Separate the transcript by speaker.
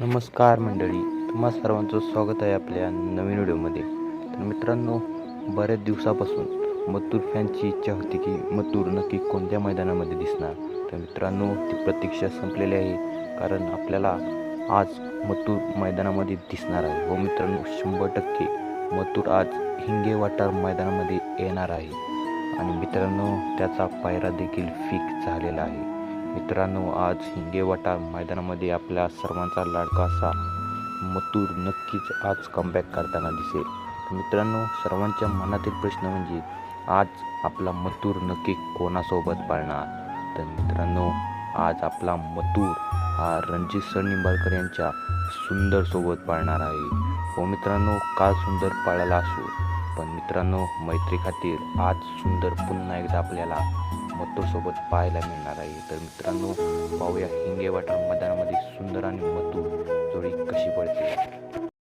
Speaker 1: नमस्कार मंडळी तुम्हा सर्वांचं स्वागत आहे आपल्या नवीन व्हिडिओमध्ये. तर मित्रांनो बऱ्याच दिवसापासून मथुर फॅनची इच्छा होती की मथुर नक्की कोणत्या मैदानामध्ये दिसणार. तर मित्रांनो ती प्रतीक्षा संपलेली आहे कारण आपल्याला आज मथुर मैदानामध्ये दिसणार आहे. हो मित्रांनो शंभर टक्के मथुर आज हिंगे वाटार मैदानामध्ये येणार आहे. आणि मित्रांनो त्याचा पायरा देखील फिक्स झालेला आहे. मित्रांनो आज हिंगेवाटा मैदानामध्ये आपल्या सर्वांचा लाडका असा मथुर नक्कीच आज कमबॅक करताना दिसेल. मित्रांनो सर्वांच्या मनातील प्रश्न म्हणजे आज आपला मतूर नक्की कोणासोबत पाळणार? तर मित्रांनो आज आपला मतूर हा रणजित सर निंबाळकर यांच्या सुंदरसोबत पाळणार आहे. हो मित्रांनो का सुंदर पाळायला असो? पण मित्रांनो मैत्री खातीर आज सुंदर पुन्हा एकदा आपल्याला मथुरसोबत पाहायला मिळणार आहे. तर मित्रांनो पाहूया हिंगे वाटर मैदानामध्ये सुंदर आणि मथुर